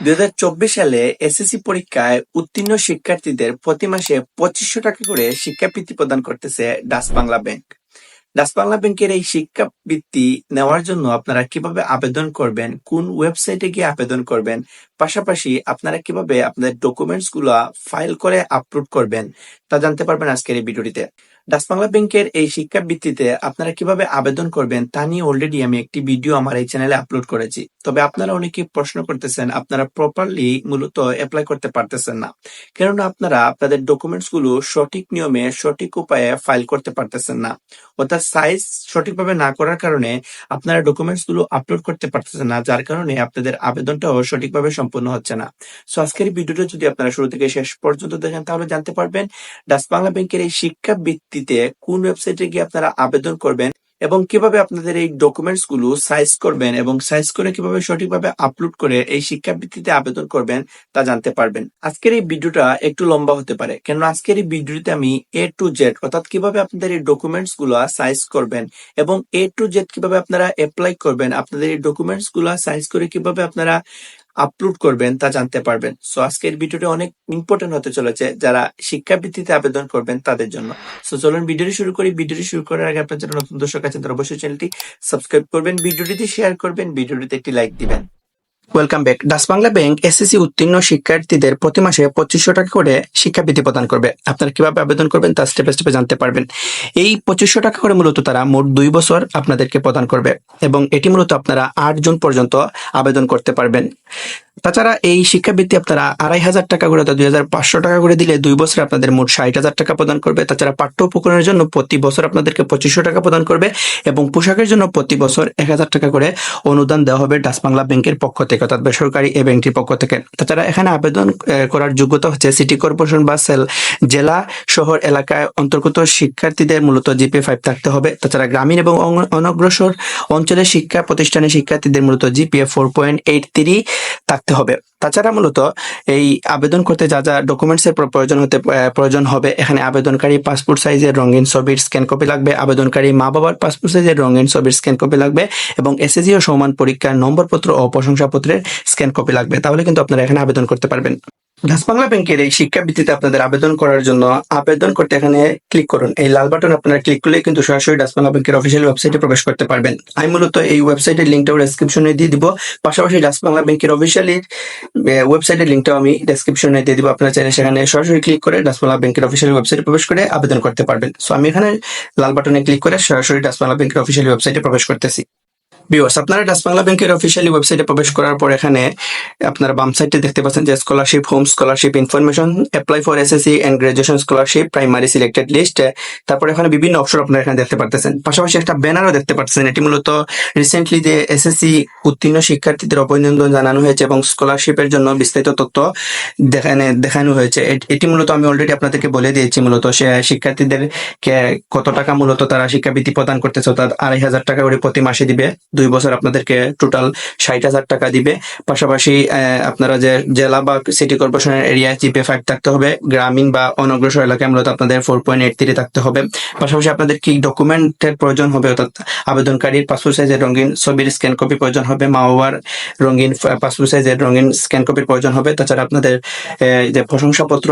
দুই হাজার চব্বিশ সালে এসএসসি পরীক্ষায় উত্তীর্ণ শিক্ষার্থীদের প্রতি মাসে পঁচিশশো টাকা করে শিক্ষাবৃত্তি প্রদান করতেছে Dutch Bangla bank. Dutch Bangla ব্যাংকের এই শিক্ষাবৃত্তি নেওয়ার জন্য আপনারা কীভাবে আবেদন করবেন, কোন ওয়েবসাইটে গিয়ে আবেদন করবেন, পাশাপাশি আপনারা কীভাবে আপনাদের ডকুমেন্টসগুলা ফাইল করে আপলোড করবেন তা জানতে পারবেন আজকের এই ভিডিওটিতে। ডাচ বাংলা ব্যাংকের এই শিক্ষাবৃত্তিতে আপনারা কীভাবে আবেদন করবেন তা নিয়ে অলরেডি আমি একটি ভিডিও আমার এই চ্যানেলে আপলোড করেছি। তবে আপনারা অনেকে প্রশ্ন করতেছেন, আপনারা প্রপারলি মূলত অ্যাপ্লাই করতে পারতেছেন না। কেননা আপনারা আপনাদের ডকুমেন্টসগুলো সঠিক নিয়মে, সঠিক উপায়ে ফাইল করতে পারতেছেন না। অর্থাৎ সাইজ সঠিকভাবে না করার কারণে আপনারা ডকুমেন্টসগুলো আপলোড করতে পারতেছেন না, যার কারণে আপনাদের আবেদনটাও সঠিকভাবে সম্পূর্ণ হচ্ছে না। সো আজকের ভিডিওটা যদি আপনারা শুরু থেকে শেষ পর্যন্ত দেখেন, তাহলে জানতে পারবেন, ডাচ বাংলা ব্যাংকের এই শিক্ষা ভিত্তিতে কোন ওয়েবসাইটে গিয়ে আপনারা আবেদন করবেন এবং কীভাবে আপনাদের এই ডকুমেন্টসগুলো সাইজ করবেন এবং সাইজ করে কীভাবে সঠিকভাবে আপলোড করে এই শিক্ষা ভিত্তিতে আবেদন করবেন তা জানতে পারবেন। আজকের এই ভিডিওটা একটু লম্বা হতে পারে কেন আজকের এই ভিডিওতে আমি এ টু জেড অর্থাৎ কীভাবে আপনাদের এই ডকুমেন্টসগুলো সাইজ করবেন এবং এ টু জেড কীভাবে আপনারা অ্যাপ্লাই করবেন, আপনাদের এই ডকুমেন্টসগুলো সাইজ করে কীভাবে আপনারা আপলোড করবেন তা জানতে পারবেন। সো আজকের ভিডিওটি অনেক ইম্পর্টেন্ট হতে চলেছে যারা শিক্ষা শিক্ষাবৃত্তিতে আবেদন করবেন তাদের জন্য। সো চলুন ভিডিওটি শুরু করি। ভিডিওটি শুরু করার আগে আপনার যারা নতুন দর্শক আছেন, তারা অবশ্যই চ্যানেলটি সাবস্ক্রাইব করবেন ভিডিওটিতে শেয়ার করবেন ভিডিওটিতে একটি লাইক দিবেন। Welcome back Dutch Bangla bank SSC উত্তীর্ণ শিক্ষার্থীদের প্রতি মাসে পঁচিশশো টাকা করে শিক্ষাবৃত্তি প্রদান করবে। আপনারা কীভাবে আবেদন করবেন তা স্টেপে স্টেপে জানতে পারবেন। এই পঁচিশশো টাকা করে মূলত তারা মোট দুই বছর আপনাদেরকে প্রদান করবে এবং এটি মূলত আপনারা আট জুন পর্যন্ত আবেদন করতে পারবেন। তাছাড়া এই শিক্ষাবৃত্তি আপনারা আড়াই হাজার টাকা করে দুই হাজার পাঁচশো টাকা করে দিলে দুই বছরে আপনাদের মোট ষাট হাজার টাকা প্রদান করবে। তাছাড়া পাঠ্য উপকরণের জন্য প্রতি বছর আপনাদেরকে পঁচিশশো টাকা প্রদান করবে এবং পোশাকের জন্য প্রতি বছর এক হাজার টাকা করে অনুদান দেওয়া হবে ডাচ বাংলা ব্যাংকের পক্ষ থেকে অর্থাৎ বেসরকারি এই ব্যাংকটির পক্ষ থেকে। তাছাড়া এখানে আবেদন করার যোগ্যতা হচ্ছে সিটি কর্পোরেশন বা সেল, জেলা, শহর, এলাকায় অন্তর্গত শিক্ষার্থীদের মূলত জিপি ফাইভ থাকতে হবে। তাছাড়া গ্রামীণ এবং অনগ্রসর অঞ্চলের শিক্ষা প্রতিষ্ঠানের শিক্ষার্থীদের মূলত GPA four point eight three থাকতে হবে। তাছাড়া মূলত এই আবেদন করতে যা যা ডকুমেন্টস এর প্রয়োজন হতে প্রয়োজন হবে। এখানে আবেদনকারী পাসপোর্ট সাইজের রঙিন ছবির স্ক্যান কপি লাগবে। আবেদনকারী মা বাবার পাসপোর্ট সাইজের রঙিন ছবির স্ক্যান কপি লাগবে। এবং এসএসসি ও সমান পরীক্ষার নম্বরপত্র ও প্রশংসাপত্রের স্ক্যান কপি লাগবে। তাহলে কিন্তু আপনারা এখানে আবেদন করতে পারবেন। ডাচ বাংলা ব্যাংকের এই শিক্ষা শিক্ষাবৃত্তিতে আপনাদের আবেদন করার জন্য আবেদন করতে এখানে ক্লিক করুন। এই লাল বাটন আপনারা ক্লিক করলে কিন্তু সরাসরি ডাচ বাংলা ব্যাংকের অফিসিয়াল ওয়েবসাইটে প্রবেশ করতে পারবেন। আমি মূলত এই ওয়েবসাইটের লিঙ্কটাও ডেসক্রিপশনে দিয়ে দিব। পাশাপাশি ডাচ বাংলা ব্যাংকের অফিসিয়ালি ওয়েবসাইটের লিঙ্কটাও আমি ডেসক্রিপশনে দিয়ে দিব। আপনারা চাইলে সেখানে সরাসরি ক্লিক করে ডাচ বাংলা ব্যাংকের অফিসিয়াল ওয়েবসাইটে প্রবেশ করে আবেদন করতে পারবেন। সো আমি এখানে লাল বাটনে ক্লিক করে সরাসরি ডাচ বাংলা ব্যাংকের অফিসিয়াল ওয়েবসাইটে প্রবেশ করতেছি। ভিউয়ার্স আপনারা ডাচ বাংলা ব্যাংকের অফিসিয়ালি ওয়েবসাইটে প্রবেশ করার পর এখানে আপনারা বাম সাইডে দেখতে পাচ্ছেন যে scholarship home scholarship information apply for SSC and graduation scholarship primary selected list তারপর এখানে বিভিন্ন অপশন আপনারা এখানে দেখতে পাচ্ছেন পাশাপাশি একটা ব্যানারও দেখতে পাচ্ছেন এটি মূলত রিসেন্টলি যে এসএসসি উত্তীর্ণ শিক্ষার্থীদের অভিনন্দন জানানো হয়েছে এবং স্কলারশিপের জন্য বিস্তারিত তথ্য দেখানো দেখানো হয়েছে। এটি মূলত আমি অলরেডি আপনাদেরকে বলে দিয়েছি মূলত সে শিক্ষার্থীদের কত টাকা মূলত তারা শিক্ষাবৃত্তি প্রদান করতেছে অর্থাৎ আড়াই হাজার টাকা করে প্রতি মাসে দিবে। দুই বছর আপনাদেরকে টোটাল ষাট হাজার টাকা দিবে। পাশাপাশি আপনারা যে জেলা বা সিটি কর্পোরেশনের এরিয়ায় জিপে ফাইভ থাকতে হবে, গ্রামীণ বা অনগ্রসর এলাকায় মূলত আপনাদের ফোর পয়েন্ট এইট থ্রি থাকতে হবে। পাশাপাশি আপনাদের কি ডকুমেন্টের প্রয়োজন হবে, অর্থাৎ আবেদনকারীর পাসপোর্ট সাইজের রঙিন ছবির স্ক্যান কপি প্রয়োজন হবে মা বাবার রঙিন পাসপোর্ট সাইজের রঙিন স্ক্যান কপির প্রয়োজন হবে, তাছাড়া আপনাদের যে প্রশংসাপত্র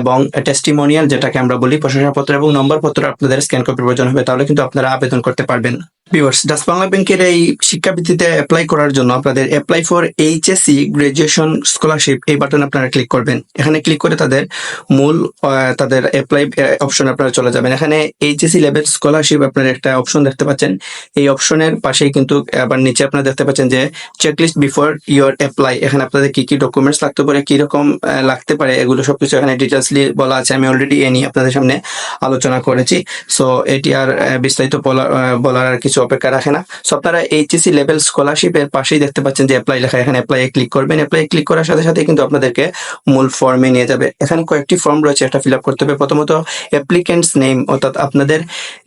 এবং টেস্টিমোনিয়াল যেটাকে আমরা বলি প্রশংসাপত্র এবং নম্বরপত্র আপনাদের স্ক্যান কপির প্রয়োজন হবে, তাহলে কিন্তু আপনারা আবেদন করতে পারবেন। ভিউয়ার্স ডাচ বাংলা ব্যাংকের এই শিক্ষাবৃত্তিতে অ্যাপ্লাই করার জন্য আপনাদের apply for HSC graduation scholarship এই বাটন আপনারা ক্লিক করবেন। এখানে ক্লিক করে তাদের মূল তাদের অ্যাপ্লাই অপশন আপনারা চলে যাবেন। এখানে এইচএসসি লেভেল স্কলারশিপ আপনারা একটা অপশন দেখতে পাচ্ছেন। এই অপশনের পাশেই কিন্তু আবার নিচে আপনারা দেখতে পাচ্ছেন যে চেকলিস্ট বিফোর ইয়োর অ্যাপ্লাই এখানে আপনাদের কি কি ডকুমেন্টস লাগতে পারে কি রকম আহ, লাগতে পারে এগুলো সবকিছু এখানে ডিটেলসলি বলা আছে। আমি অলরেডি এ নিয়ে আপনাদের সামনে আলোচনা করেছি। সো এটি আর বিস্তারিত বলার আর কিছু অপেক্ষা রাখে না। সো আপনারা এইচএসসি লেভেল স্কলারশিপের পাশেই দেখতে পাচ্ছেন যে অ্যাপ্লাই লেখা, এখানে অ্যাপ্লাই ক্লিক করবেন। অ্যাপ্লাই ক্লিক করার সাথে সাথে কিন্তু আপনাদেরকে মূল ফর্মে নিয়ে যাবে। এখানে কয়েকটি ফর্ম রয়েছে, একটা ফিল করতে হবে। প্রথমত অ্যাপ্লিকেন্টস নেম অর্থাৎ আপনাদের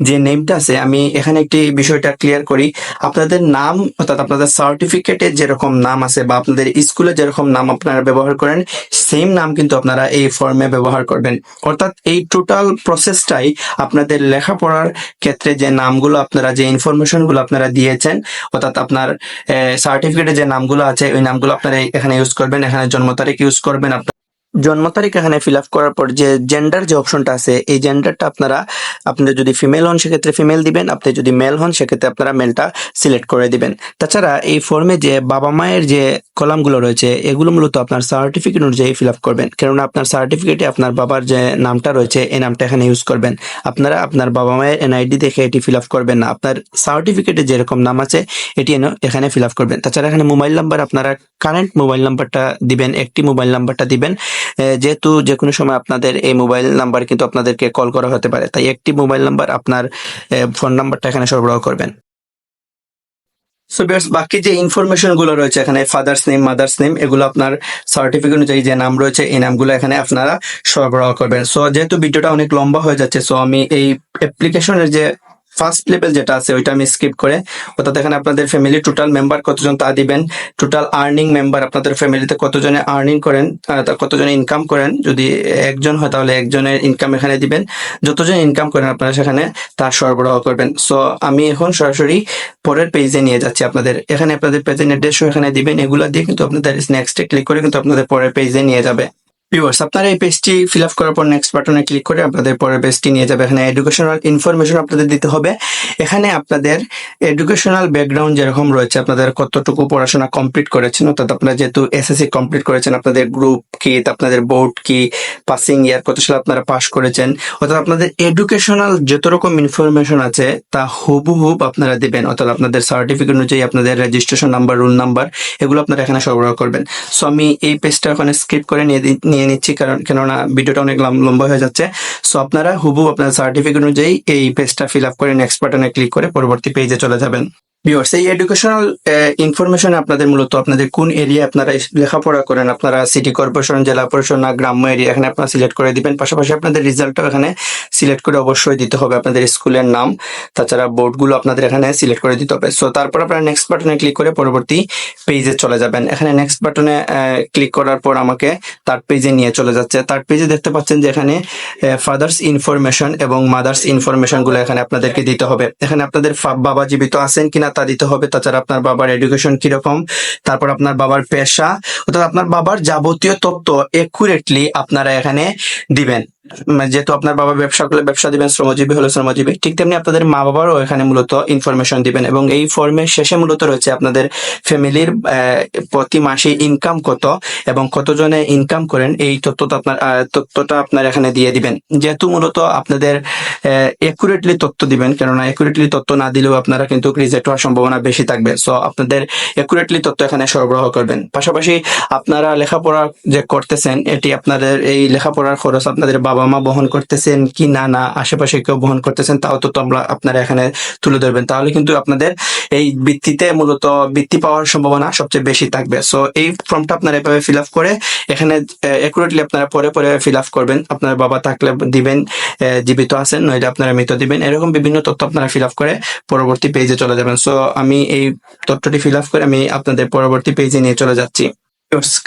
যে নেমটা আছে, আমি এখানে একটি বিষয়টা ক্লিয়ার করি। আপনাদের নাম, অর্থাৎ আপনাদের সার্টিফিকেটে যেরকম নাম আছে বা আপনাদের স্কুলে যেরকম নাম আপনারা ব্যবহার করেন সেম নাম কিন্তু আপনারা এই ফর্মে ব্যবহার করবেন। অর্থাৎ এই টোটাল প্রসেসটাই আপনাদের লেখাপড়ার ক্ষেত্রে যে নামগুলো আপনারা যে ইনফরমেশন গুলো আপনারা দিয়েছেন, অর্থাৎ আপনার সার্টিফিকেটে যে নামগুলো আছে, ওই নামগুলো আপনারা এখানে ইউজ করবেন, এখানে জন্ম তারিখ ইউজ করবেন, আপনার জন্ম তারিখ এখানে ফিল আপ করার পর যে জেন্ডার যে অপশনটা আছে, এই জেন্ডারটা আপনারা, আপনি যদি ফিমেল হন সেক্ষেত্রে ফিমেল দিবেন, আপনি যদি মেল হন সেক্ষেত্রে আপনারা মেলটা সিলেক্ট করে দিবেন। তাছাড়া এই ফর্মে যে বাবা মায়ের যে কলামগুলো রয়েছে, এগুলো মূলত আপনার সার্টিফিকেট অনুযায়ী ফিল আপ করবেন। কেননা আপনার সার্টিফিকেটে আপনার বাবার যে নামটা রয়েছে, এই নামটা এখানে ইউজ করবেন। আপনারা আপনার বাবা মায়ের এনআইডি দেখে এটি ফিল আপ করবেন না। আপনার সার্টিফিকেটে যেরকম নাম আছে, এটি এখানে ফিল আপ করবেন। তাছাড়া এখানে মোবাইল নাম্বার আপনারা কারেন্ট মোবাইল নাম্বারটা দিবেন, একটি মোবাইল নাম্বারটা দিবেন। যেহেতু যে কোনো সময় আপনাদের এই মোবাইল নাম্বার কিন্তু আপনাদেরকে কল করা হতে পারে, তাই একটি মোবাইল নাম্বার আপনার ফোন নাম্বারটা এখানে সরবরাহ করবেন। সো বিয়ার্স বাকি যে ইনফরমেশনগুলো রয়েছে এখানে ফাদার্স নেম মাদার্স নেম এগুলো আপনার সার্টিফিকেট অনুযায়ী যে নাম রয়েছে, এই নামগুলো এখানে আপনারা সরবরাহ করবেন। সো যেহেতু ভিডিওটা অনেক লম্বা হয়ে যাচ্ছে সো আমি এই অ্যাপ্লিকেশনের যে ফার্স্ট লেভেল যেটা আছে, ওইটা আমি স্কিপ করে, অর্থাৎ এখানে আপনাদের ফ্যামিলি টোটাল মেম্বার কতজন তা দিবেন টোটাল আর্নিং মেম্বার আপনাদের ফ্যামিলিতে কতজনে আর্নিং করেন তা কতজনে ইনকাম করেন, যদি একজন হয় তাহলে একজনের ইনকাম এখানে দিবেন, যতজন ইনকাম করেন আপনারা সেখানে তার সরবরাহ করবেন। সো আমি এখন সরাসরি পরের পেজে নিয়ে যাচ্ছি আপনাদের। এখানে আপনাদের পেজের নির্দেশও এখানে দিবেন, এগুলো দিয়ে কিন্তু আপনাদের নেক্সটে ক্লিক করে কিন্তু আপনাদের পরের পেজে নিয়ে যাবে। ভিউয়ার্স আপনারা এই পেজটি ফিল আপ করার পর নেক্সট বাটনে ক্লিক করে আপনাদের পরের পেজটি নিয়ে যাবে। এখানে এডুকেশনাল ইনফরমেশন আপনাদের দিতে হবে। এখানে আপনাদের এডুকেশনাল ব্যাকগ্রাউন্ড যেরকম রয়েছে, আপনাদের কতটুকু পড়াশোনা কমপ্লিট করেছেন, অর্থাৎ আপনারা যেহেতু এসএসসি কমপ্লিট করেছেন, আপনাদের গ্রুপ কি, আপনাদের বোর্ড কি পাসিং ইয়ার কত সালে আপনারা পাস করেছেন, অর্থাৎ আপনাদের এডুকেশনাল যত রকম ইনফরমেশন আছে, তা হুবহুব আপনারা দিবেন। অর্থাৎ আপনাদের সার্টিফিকেট অনুযায়ী আপনাদের রেজিস্ট্রেশন নাম্বার রুল নাম্বার এগুলো আপনারা এখানে সরবরাহ করবেন। সো আমি এই পেজটা ওখানে স্কিপ করে নিয়ে নিয়ে নিচ্ছি, কারণ কেননা ভিডিওটা অনেক লম- লম্বা হয়ে যাচ্ছে। সো আপনারা হুবু আপনার সার্টিফিকেট অনুযায়ী এই পেজটা ফিল আপ করে নেক্সট বাটনে ক্লিক করে পরবর্তী পেজে চলে যাবেন। ভিউয়ার্স এই এডুকেশনাল ইনফরমেশন আপনাদের মূলত আপনাদের কোন এরিয়া আপনারা লেখাপড়া করেন? আপনারা সিটি কর্পোরেশন জেলা পরিষদ, না গ্রাম্য এরিয়া এখানে আপনারা সিলেক্ট করে দিবেন। পাশাপাশি আপনাদের রেজাল্টও এখানে সিলেক্ট করে অবশ্যই দিতে হবে আপনাদের স্কুলের নাম। তাছাড়া বোর্ডগুলো আপনাদের এখানে সিলেক্ট করে দিতে হবে। সো তারপর আপনারা নেক্সট বাটনে ক্লিক করে পরবর্তী পেজে চলে যাবেন। এখানে নেক্সট বাটনে ক্লিক করার পর আমাকে থার্ড পেজে নিয়ে চলে যাচ্ছে। থার্ড পেজে দেখতে পাচ্ছেন যে এখানে ফাদার্স ইনফরমেশন এবং মাদার্স ইনফরমেশনগুলো এখানে আপনাদেরকে দিতে হবে। এখানে আপনাদের বাবা জীবিত আছেন কিনা তা দিতে হবে। তাছাড়া আপনার বাবার এডুকেশন কীরকম? তারপর আপনার বাবার পেশা। অর্থাৎ আপনার বাবার যাবতীয় তথ্য একুরেটলি আপনারা এখানে দিবেন। যেহেতু আপনার বাবা ব্যবসা করলে ব্যবসা দিবেন, শ্রমজীবী হলে শ্রমজীবী, ঠিক তেমনি আপনাদের মা বাবারও এখানে মূলত ইনফরমেশন দিবেন এবং এই ফর্মের শেষে মূলত রয়েছে আপনাদের ফ্যামিলির প্রতি মাসে ইনকাম কত এবং কতজনে ইনকাম করেন, এই তথ্যটা আপনার তথ্যটা আপনার এখানে দিয়ে দিবেন। যেহেতু মূলত আপনাদের একুরেটলি তথ্য দিবেন, কেননা একুরেটলি তথ্য না দিলেও আপনারা কিন্তু রিজেক্ট সম্ভাবনা বেশি থাকবে। সো আপনাদের একুরেটলি তথ্য এখানে সরবরাহ করবেন। পাশাপাশি আপনারা লেখাপড়া যে করতেছেন, এটি আপনাদের এই লেখাপড়ার খরচ আপনাদের বাবা মা বহন করতেছেন কি না না আশেপাশে কেউ বহন করতেছেন, তাও তো তোমরা আপনারা এখানে তুলে ধরবেন। তাহলে কিন্তু আপনাদের এই বৃত্তিতে মূলত বৃত্তি পাওয়ার সম্ভাবনা সবচেয়ে বেশি থাকবে। সো এই ফর্মটা আপনারা এভাবে ফিল আপ করে এখানে একুরেটলি আপনারা পরে পরে ফিল আপ করবেন। আপনার বাবা থাকলে দিবেন জীবিত আছেন, নইলে আপনারা মৃত দিবেন। এরকম বিভিন্ন তথ্য আপনারা ফিল আপ করে পরবর্তী পেজে চলে যাবেন। সো আমি এই তথ্যটি ফিল আপ করে আমি আপনাদের পরবর্তী পেজে নিয়ে চলে যাচ্ছি।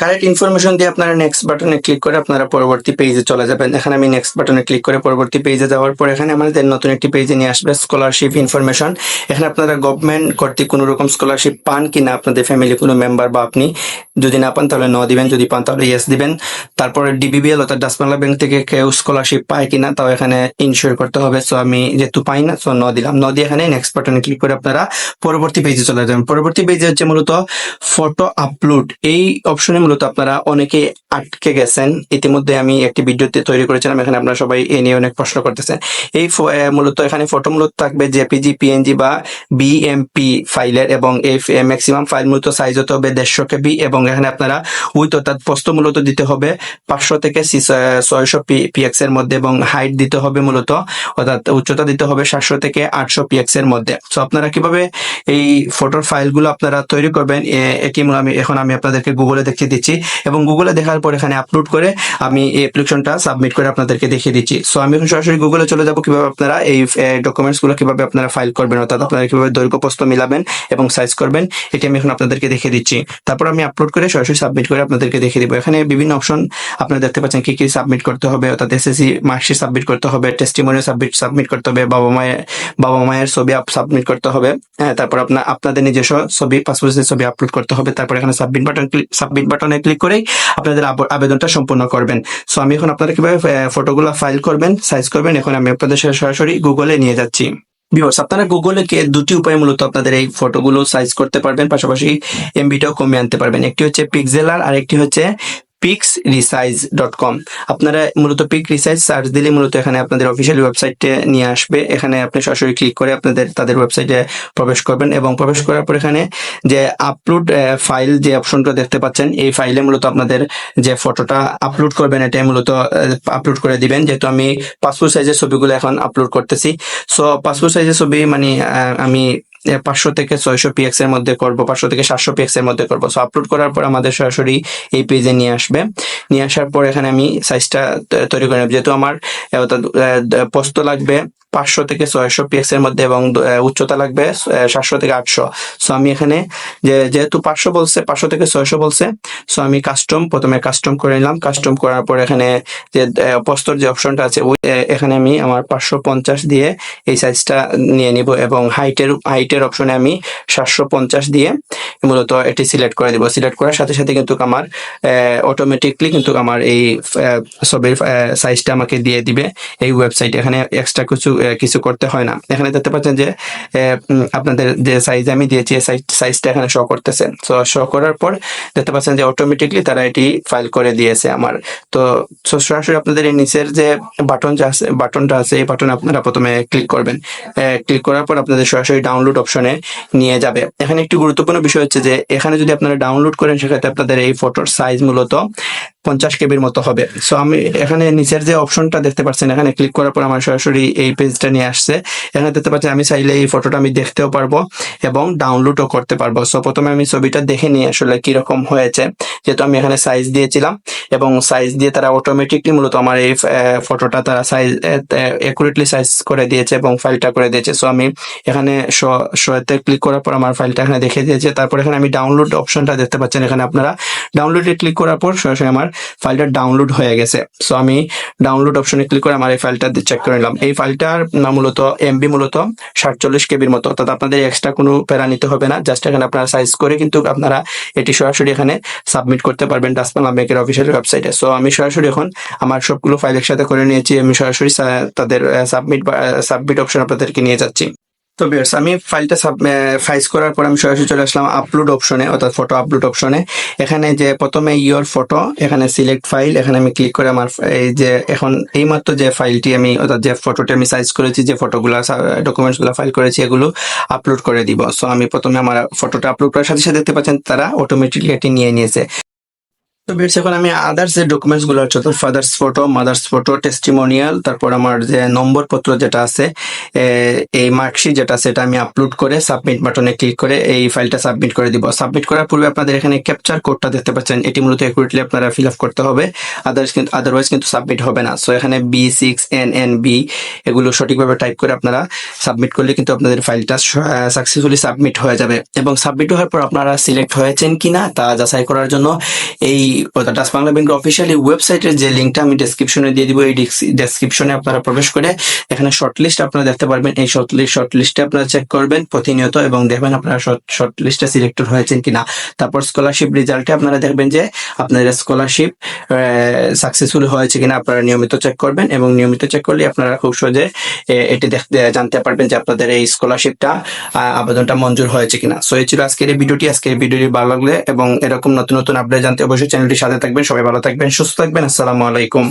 কারেক্ট ইনফরমেশন দিয়ে আপনারা নেক্সট বাটনে ক্লিক করে আপনারা পরবর্তী পেজে চলে যাবেন। এখানে আমি নেক্সট বাটনে ক্লিক করে পরবর্তী পেজে যাওয়ার পর এখানে আমাদের নতুন একটি পেজে নিয়ে আসবে স্কলারশিপ ইনফরমেশন এখানে আপনারা গভর্নমেন্ট কর্তৃক কোনো রকম স্কলারশিপ পান কিনা, আপনাদের ফ্যামিলি কোনো মেম্বার বা আপনি যদি না পান তাহলে ন দিবেন, যদি পান তাহলে ইয়েস দিবেন। তারপরে ডিবিবিএল অর্থাৎ ডাসমালা ব্যাংক থেকে কেউ স্কলারশিপ পায় কিনা, তাও এখানে ইনশিওর করতে হবে। সো আমি যেহেতু পাই না সো ন দিলাম। ন দিয়ে এখানে নেক্সট বাটনে ক্লিক করে আপনারা পরবর্তী পেজে চলে যাবেন। পরবর্তী পেজে হচ্ছে মূলত ফটো আপলোড এই অপশনে মূলত আপনারা অনেকে আটকে গেছেন। ইতিমধ্যে আমি একটি ভিডিওতে তৈরি করেছিলাম, এখানে আপনারা সবাই এ নিয়ে অনেক প্রশ্ন করতেছেন। এই মূলত এখানে ফটো মূলত থাকবে জেপিজি পিএনজি বা বিএমপি ফাইলের এবং এই ম্যাক্সিমাম ফাইল মূলত সাইজ হতে হবে দেড়শো কেবি এবং এখানে আপনারা উইথ অর্থাৎ পোস্ত মূলত দিতে হবে পাঁচশো থেকে ছয়শো পিএক্স এর মধ্যে এবং হাইট দিতে হবে মূলত অর্থাৎ উচ্চতা দিতে হবে সাতশো থেকে আটশো পিএক্স এর মধ্যে। তো আপনারা কীভাবে এই ফটোর ফাইলগুলো আপনারা তৈরি করবেন? এটি আমি এখন আমি আপনাদেরকে গুগলে দেখিয়ে দিচ্ছি এবং গুগলে দেখার পর এখানে আপলোড করে আমি এই অ্যাপ্লিকেশনটা সাবমিট করে আপনাদেরকে দেখিয়ে দিচ্ছি। সো আমি এখন সরাসরি গুগলে চলে যাব কীভাবে আপনারা এই ডকুমেন্টসগুলো কীভাবে আপনারা ফাইল করবেন, অর্থাৎ আপনারা কীভাবে দৈর্ঘ্য প্রস্থ মিলাবেন এবং সাইজ করবেন, এটি আমি এখন আপনাদেরকে দেখিয়ে দিচ্ছি। তারপর আমি আপলোড করে সরাসরি সাবমিট করে আপনাদেরকে দেখিয়ে দিব। এখানে বিভিন্ন অপশন আপনারা দেখতে পাচ্ছেন কি কি সাবমিট করতে হবে, অর্থাৎ এসএসসি মার্কশিট সাবমিট করতে হবে টেস্টিমোনিয়াল সাবমিট সাবমিট করতে হবে, বাবা মায়ের বাবা মায়ের ছবি সাবমিট করতে হবে। হ্যাঁ তারপর আপনার, আপনাদের নিজস্ব ছবি পাসপোর্ট ছবি আপলোড করতে হবে। তারপর এখানে সাবমিট বাটন সাবমিট বাটনে ক্লিক করেই আপনাদের আবেদনটা সম্পূর্ণ করবেন। সো আমি এখন আপনারা কীভাবে ফটোগুলো ফাইল করবেন সাইজ করবেন, এখন আমি আপনাদের সরাসরি গুগলে নিয়ে যাচ্ছি। ভিউয়ার্স আপনারা গুগলে কে দুটি উপায় মূলত আপনাদের এই ফটোগুলো সাইজ করতে পারবেন, পাশাপাশি এমবিটাও কমিয়ে আনতে পারবেন। একটি হচ্ছে পিক্সেলার আর একটি হচ্ছে পিক্স রিসাইজ ডট কম আপনারা মূলত পিক রিসাইজ সার্চ দিলে মূলত এখানে আপনাদের অফিসিয়াল ওয়েবসাইটে নিয়ে আসবে। এখানে আপনি সরাসরি ক্লিক করে আপনাদের, তাদের ওয়েবসাইটে প্রবেশ করবেন এবং প্রবেশ করার পর এখানে যে আপলোড ফাইল যে অপশনটা দেখতে পাচ্ছেন, এই ফাইলে মূলত আপনাদের যে ফটোটা আপলোড করবেন, এটাই মূলত আপলোড করে দিবেন। যেহেতু আমি পাসপোর্ট সাইজের ছবিগুলো এখন আপলোড করতেছি। সো পাসপোর্ট সাইজের ছবি মানে আমি পাঁচশো থেকে ছয়শো পিএক্স এর মধ্যে করব, পাঁচশো থেকে সাতশো পিএক্স এর মধ্যে করব। সো আপলোড করার পর আমাদের সরাসরি এই পেজে নিয়ে আসবে। নিয়ে আসার পর এখানে আমি সাইজটা তৈরি করে নেব। যেহেতু আমার পোস্ত লাগবে পাঁচশো থেকে ছয়শো পিএক্স এর মধ্যে এবং উচ্চতা লাগবে সাতশো থেকে আটশো। সো আমি এখানে যে, যেহেতু পাঁচশো বলছে, পাঁচশো থেকে ছয়শো বলছে সো আমি কাস্টম প্রথমে কাস্টম করে নিলাম। কাস্টম করার পর এখানে যে প্রস্তর যে অপশনটা আছে, ওই এখানে আমি আমার পাঁচশো পঞ্চাশ দিয়ে এই সাইজটা নিয়ে নিব এবং হাইটের হাইটের অপশনে আমি সাতশো পঞ্চাশ দিয়ে মূলত এটি সিলেক্ট করে দিব। সিলেক্ট করার সাথে সাথে কিন্তু আমার অটোমেটিকলি কিন্তু আমার এই ছবির সাইজটা আমাকে দিয়ে দিবে। এই ওয়েবসাইট এখানে এক্সট্রা কিছু কিছু করতে হয় না। এখানে দেখতে পাচ্ছেন যে আপনাদের যে সাইজ আমি দিয়েছি সাইজটা এখানে শো করতেছে। তো শো করার পর দেখতে পাচ্ছেন যে অটোমেটিকলি তারা এটি ফাইল করে দিয়েছে আমার। তো সরাসরি আপনাদের এই নিচের যে বাটন যা আছে বাটনটা আছে, এই বাটনে আপনারা প্রথমে ক্লিক করবেন। ক্লিক করার পর আপনাদের সরাসরি ডাউনলোড অপশনে নিয়ে যাবে। এখানে একটি গুরুত্বপূর্ণ বিষয় হচ্ছে যে, এখানে যদি আপনারা ডাউনলোড করেন, সেক্ষেত্রে আপনাদের এই ফটোর সাইজ মূলত পঞ্চাশ কেবির মতো হবে। সো আমি এখানে নিচের যে অপশনটা দেখতে পাচ্ছেন, এখানে ক্লিক করার পর আমার সরাসরি এই পেজটা নিয়ে আসছে। এখানে দেখতে পাচ্ছেন, আমি চাইলে এই ফটোটা আমি দেখতেও পারব এবং ডাউনলোডও করতে পারব। সো প্রথমে আমি ছবিটা দেখে নিই আসলে কীরকম হয়েছে। যেহেতু আমি এখানে সাইজ দিয়েছিলাম এবং সাইজ দিয়ে তারা অটোমেটিকলি মূলত আমার এই ফটোটা তারা সাইজ একুরেটলি সাইজ করে দিয়েছে এবং ফাইলটা করে দিয়েছে। সো আমি এখানে শোতে ক্লিক করার পর আমার ফাইলটা এখানে দেখে দিয়েছে। তারপর এখানে আমি ডাউনলোড অপশনটা দেখতে পাচ্ছেন এখানে আপনারা। ডাউনলোডে ক্লিক করার পর সরাসরি আমার ফাইলটা ডাউনলোড হয়ে গেছে। সো আমি ডাউনলোড অপশনে ক্লিক করে আমার এই ফাইলটা চেক করে নিলাম। এই ফাইলটার মূলত এমবি মূলত সাতচল্লিশ কেবির মতো। অর্থাৎ আপনাদের এক্সট্রা কোনো প্যারা নিতে হবে না। জাস্ট এখানে আপনারা সাইজ করে কিন্তু আপনারা এটি সরাসরি এখানে সাবমিট করতে পারবেন ডাসপালা ব্যাংকের অফিসিয়াল ওয়েবসাইটে সো আমি সরাসরি এখন আমার সবগুলো ফাইল একসাথে করে নিয়েছি। আমি সরাসরি তাদের সাবমিট সাবমিট অপশন আপনাদেরকে নিয়ে যাচ্ছি। তো বেশ আমি ফাইলটা ফাইজ করার পর আমি সরাসরি চলে আসলাম আপলোড অপশনে অর্থাৎ ফটো আপলোড অপশনে এখানে যে প্রথমে ইয়োর ফটো এখানে সিলেক্ট ফাইল এখানে আমি ক্লিক করে আমার এই যে এখন এইমাত্র যে ফাইলটি আমি, অর্থাৎ যে ফটোটি আমি সাইজ করেছি, যে ফটোগুলো ডকুমেন্টসগুলো ফাইল করেছি, এগুলো আপলোড করে দিব। সো আমি প্রথমে আমার ফটোটা আপলোড করার সাথে সাথে দেখতে পাচ্ছেন তারা অটোমেটিকলি এটি নিয়ে নিয়েছে। তো বেশ এখন আমি আদার্স যে ডকুমেন্টসগুলো অর্থাৎ father's photo mother's photo testimonial তারপর আমার যে নম্বর পত্র যেটা আছে এই মার্কশিট যেটা সেটা আমি আপলোড করে সাবমিট বাটনে ক্লিক করে এই ফাইলটা সাবমিট করে দিব। সাবমিট করার পূর্বে আপনাদের এখানে ক্যাপচার কোডটা দেখতে পাচ্ছেন, এটি মূলত একুরেটলি আপনারা ফিল আপ করতে হবে আদার্স কিন্তু আদারওয়াইজ কিন্তু সাবমিট হবে না। সো এখানে B six N N B এগুলো সঠিকভাবে টাইপ করে আপনারা সাবমিট করলে কিন্তু আপনাদের ফাইলটা সাকসেসফুলি সাবমিট হয়ে যাবে। এবং সাবমিট হওয়ার পর আপনারা সিলেক্ট হয়েছেন কিনা, তা যাচাই করার জন্য এই ডাস বাংলা ব্যাংক অফিসিয়ালি ওয়েবসাইটের যে লিঙ্কটা আমি ডেসক্রিপশনে দিয়ে দিব, এই ডেসক্রিপশনে আপনারা প্রবেশ করে এখানে শর্ট লিস্ট আপনারা দেখতে পারবেন। এই শর্ট লিস্ট আপনারা চেক করবেন প্রতিনিয়ত এবং দেখবেন আপনারা শর্ট লিস্টে সিলেক্টেড হয়েছেন কিনা। তারপর স্কলারশিপ রেজাল্টে আপনারা দেখবেন যে আপনাদের স্কলারশিপ সাকসেসফুল হয়েছে কিনা আপনারা নিয়মিত চেক করবেন এবং নিয়মিত চেক করলে আপনারা খুব সহজে এটি দেখতে জানতে পারবেন যে আপনাদের এই স্কলারশিপটা আবেদনটা মঞ্জুর হয়েছে কিনা। সো এই ছিল আজকের এই ভিডিওটি। আজকের ভিডিওটি ভালো লাগলে এবং এরকম নতুন নতুন আপডেট জানতে অবশ্যই চ্যানেলটির সাথে থাকবেন সবাই ভালো থাকবেন সুস্থ থাকবেন আসসালামু আলাইকুম।